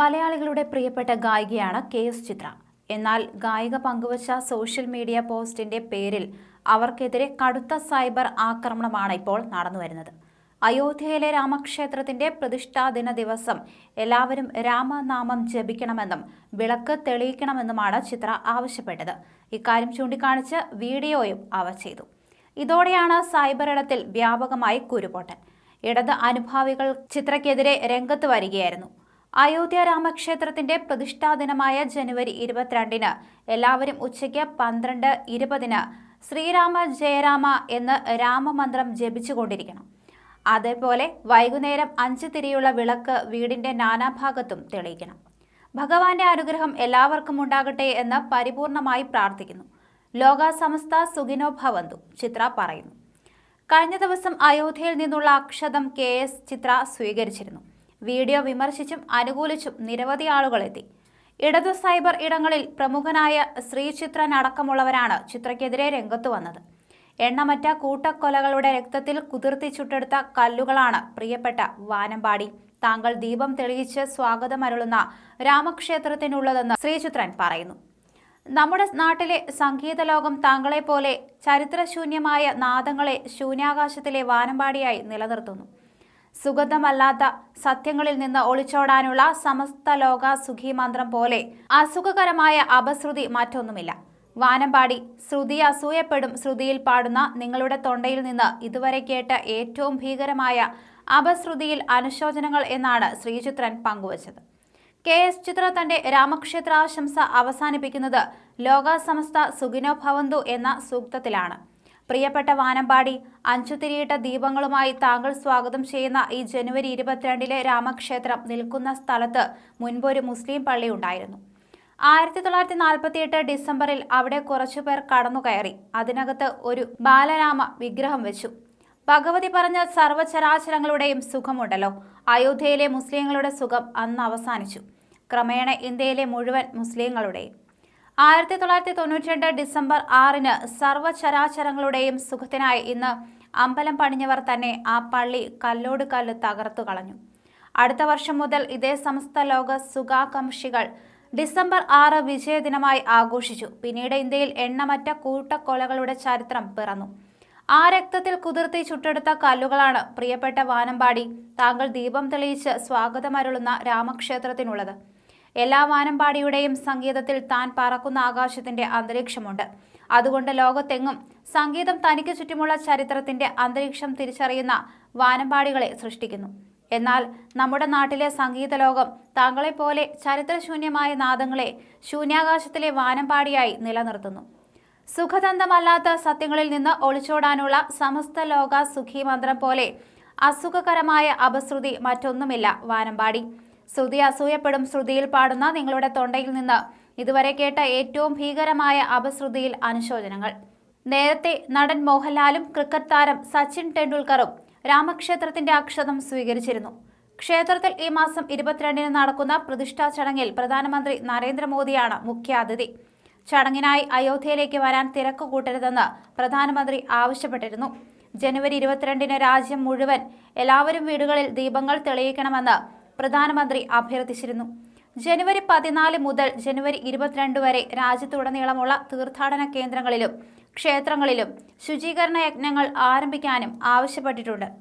മലയാളികളുടെ പ്രിയപ്പെട്ട ഗായികയാണ് K S ചിത്ര. എന്നാൽ ഗായിക പങ്കുവച്ച സോഷ്യൽ മീഡിയ പോസ്റ്റിന്റെ പേരിൽ അവർക്കെതിരെ കടുത്ത സൈബർ ആക്രമണമാണ് ഇപ്പോൾ നടന്നുവരുന്നത്. അയോധ്യയിലെ രാമക്ഷേത്രത്തിന്റെ പ്രതിഷ്ഠാദിന ദിവസം എല്ലാവരും രാമനാമം ജപിക്കണമെന്നും വിളക്ക് തെളിയിക്കണമെന്നുമാണ് ചിത്ര ആവശ്യപ്പെട്ടത്. ഇക്കാര്യം ചൂണ്ടിക്കാണിച്ച് വീഡിയോയും അവർ ചെയ്തു. ഇതോടെയാണ് സൈബർ ഇടത്തിൽ വ്യാപകമായി കുരുപൊട്ടൻ ഇടത് അനുഭാവികൾ ചിത്രയ്ക്കെതിരെ രംഗത്ത് വരികയായിരുന്നു. അയോധ്യ രാമക്ഷേത്രത്തിന്റെ പ്രതിഷ്ഠാ ദിനമായ ജനുവരി ഇരുപത്തിരണ്ടിന് എല്ലാവരും ഉച്ചയ്ക്ക് പന്ത്രണ്ട് ഇരുപതിന് ശ്രീരാമ ജയരാമ എന്ന് രാമമന്ത്രം ജപിച്ചുകൊണ്ടിരിക്കണം. അതേപോലെ വൈകുന്നേരം അഞ്ച് തിരിയുള്ള വിളക്ക് വീടിന്റെ നാനാഭാഗത്തും തെളിയിക്കണം. ഭഗവാന്റെ അനുഗ്രഹം എല്ലാവർക്കും ഉണ്ടാകട്ടെ എന്ന് പരിപൂർണമായി പ്രാർത്ഥിക്കുന്നു. ലോക സമസ്ത സുഖിനോ ഭവന്തു ചിത്ര പറയുന്നു. കഴിഞ്ഞ ദിവസം അയോധ്യയിൽ നിന്നുള്ള അക്ഷതം കെ എസ് ചിത്ര സ്വീകരിച്ചിരുന്നു. വീഡിയോ വിമർശിച്ചും അനുകൂലിച്ചും നിരവധി ആളുകൾ എത്തി. ഇടതു സൈബർ ഇടങ്ങളിൽ പ്രമുഖനായ ശ്രീചിത്രൻ അടക്കമുള്ളവരാണ് ചിത്രയ്ക്കെതിരെ രംഗത്തു വന്നത്. എണ്ണമറ്റ കൂട്ടക്കൊലകളുടെ രക്തത്തിൽ കുതിർത്തി ചുട്ടെടുത്ത കല്ലുകളാണ് പ്രിയപ്പെട്ട വാനമ്പാടി. താങ്കൾ ദീപം തെളിയിച്ച് സ്വാഗതമരുളുന്ന രാമക്ഷേത്രത്തിനുള്ളതെന്ന് ശ്രീചിത്രൻ പറയുന്നു. നമ്മുടെ നാട്ടിലെ സംഗീത ലോകം താങ്കളെപ്പോലെ ചരിത്രശൂന്യമായ നാദങ്ങളെ ശൂന്യാകാശത്തിലെ വാനമ്പാടിയായി നിലനിർത്തുന്നു. സുഗന്ധമല്ലാത്ത സത്യങ്ങളിൽ നിന്ന് ഒളിച്ചോടാനുള്ള സമസ്ത ലോക സുഖി മന്ത്രം പോലെ അസുഖകരമായ അപശ്രുതി മറ്റൊന്നുമില്ല. വാനമ്പാടി ശ്രുതി അസൂയപ്പെടും ശ്രുതിയിൽ പാടുന്ന നിങ്ങളുടെ തൊണ്ടയിൽ നിന്ന് ഇതുവരെ കേട്ട ഏറ്റവും ഭീകരമായ അപശ്രുതിയിൽ അനുശോചനങ്ങൾ എന്നാണ് ശ്രീചിത്രൻ പങ്കുവച്ചത്. കെ. എസ്. ചിത്ര തന്റെ രാമക്ഷേത്രാശംസ അവസാനിപ്പിക്കുന്നത് ലോകാസമസ്ത സുഖിനോ ഭവന്തു എന്ന സൂക്തത്തിലാണ്. പ്രിയപ്പെട്ട വാനമ്പാടി അഞ്ചുതിരിയിട്ട ദീപങ്ങളുമായി താങ്കൾ സ്വാഗതം ചെയ്യുന്ന ഈ ജനുവരി ഇരുപത്തിരണ്ടിലെ രാമക്ഷേത്രം നിൽക്കുന്ന സ്ഥലത്ത് മുൻപൊരു മുസ്ലിം പള്ളി ഉണ്ടായിരുന്നു. ആയിരത്തി തൊള്ളായിരത്തി നാൽപ്പത്തിയെട്ട് ഡിസംബറിൽ അവിടെ കുറച്ചുപേർ കടന്നുകയറി. അതിനകത്ത് ഒരു ബാലരാമ വിഗ്രഹം വെച്ചു. ഭഗവതി പറഞ്ഞ സർവചരാചരങ്ങളുടെയും സുഖമുണ്ടല്ലോ. അയോധ്യയിലെ മുസ്ലിങ്ങളുടെ സുഖം അന്ന് അവസാനിച്ചു. ക്രമേണ ഇന്ത്യയിലെ മുഴുവൻ മുസ്ലിങ്ങളുടെയും. ആയിരത്തി തൊള്ളായിരത്തി തൊണ്ണൂറ്റി രണ്ട് ഡിസംബർ ആറിന് സർവചരാചരങ്ങളുടെയും സുഖത്തിനായി ഇന്ന് അമ്പലം പണിഞ്ഞവർ തന്നെ ആ പള്ളി കല്ലോട് കല്ല് തകർത്തു കളഞ്ഞു. അടുത്ത വർഷം മുതൽ ഇതേ സമസ്ത ലോക സുഖാകാംക്ഷികൾ ഡിസംബർ ആറ് വിജയദിനമായി ആഘോഷിച്ചു. പിന്നീട് ഇന്ത്യയിൽ എണ്ണമറ്റ കൂട്ടക്കൊലകളുടെ ചരിത്രം പിറന്നു. ആ രക്തത്തിൽ കുതിർത്തി ചുട്ടെടുത്ത കല്ലുകളാണ് പ്രിയപ്പെട്ട വാനമ്പാടി താങ്കൾ ദീപം തെളിയിച്ച് സ്വാഗതമരുളുന്ന രാമക്ഷേത്രത്തിനുള്ളത്. എല്ലാ വാനമ്പാടിയുടെയും സംഗീതത്തിൽ താൻ പറക്കുന്ന ആകാശത്തിന്റെ അന്തരീക്ഷമുണ്ട്. അതുകൊണ്ട് ലോകത്തെങ്ങും സംഗീതം തനിക്ക് ചുറ്റുമുള്ള ചരിത്രത്തിന്റെ അന്തരീക്ഷം തിരിച്ചറിയുന്ന വാനമ്പാടികളെ സൃഷ്ടിക്കുന്നു. എന്നാൽ നമ്മുടെ നാട്ടിലെ സംഗീത ലോകം താങ്കളെപ്പോലെ ചരിത്രശൂന്യമായ നാദങ്ങളെ ശൂന്യാകാശത്തിലെ വാനമ്പാടിയായി നിലനിർത്തുന്നു. സുഖദന്തമല്ലാത്ത സത്യങ്ങളിൽ നിന്ന് ഒളിച്ചോടാനുള്ള സമസ്ത ലോക സുഖി മന്ത്രം പോലെ അസുഖകരമായ അപശ്രുതി മറ്റൊന്നുമില്ല വാനമ്പാടി. ശ്രുതി അസൂയപ്പെടും ശ്രുതിയിൽ പാടുന്ന നിങ്ങളുടെ തൊണ്ടയിൽ നിന്ന്. ഇതുവരെ കേട്ട ഏറ്റവും ഭീകരമായ അപശ്രുതിയിൽ അനുശോചനങ്ങൾ. നേരത്തെ നടൻ മോഹൻലാലും ക്രിക്കറ്റ് താരം സച്ചിൻ ടെണ്ടുൽക്കറും രാമക്ഷേത്രത്തിന്റെ അക്ഷതം സ്വീകരിച്ചിരുന്നു. ക്ഷേത്രത്തിൽ ഈ മാസം ഇരുപത്തിരണ്ടിന് നടക്കുന്ന പ്രതിഷ്ഠാ ചടങ്ങിൽ പ്രധാനമന്ത്രി നരേന്ദ്രമോദിയാണ് മുഖ്യാതിഥി. ചടങ്ങിനായി അയോധ്യയിലേക്ക് വരാൻ തിരക്ക് കൂട്ടരുതെന്ന് പ്രധാനമന്ത്രി ആവശ്യപ്പെട്ടിരുന്നു. ജനുവരി ഇരുപത്തിരണ്ടിന് രാജ്യം മുഴുവൻ എല്ലാവരും വീടുകളിൽ ദീപങ്ങൾ തെളിയിക്കണമെന്ന് പ്രധാനമന്ത്രി അഭ്യർത്ഥിച്ചിരുന്നു. ജനുവരി പതിനാല് മുതൽ ജനുവരി ഇരുപത്തിരണ്ട് വരെ രാജ്യത്തുടനീളമുള്ള തീർത്ഥാടന കേന്ദ്രങ്ങളിലും ക്ഷേത്രങ്ങളിലും ശുചീകരണ യജ്ഞങ്ങൾ ആരംഭിക്കാനും ആവശ്യപ്പെട്ടിട്ടുണ്ട്.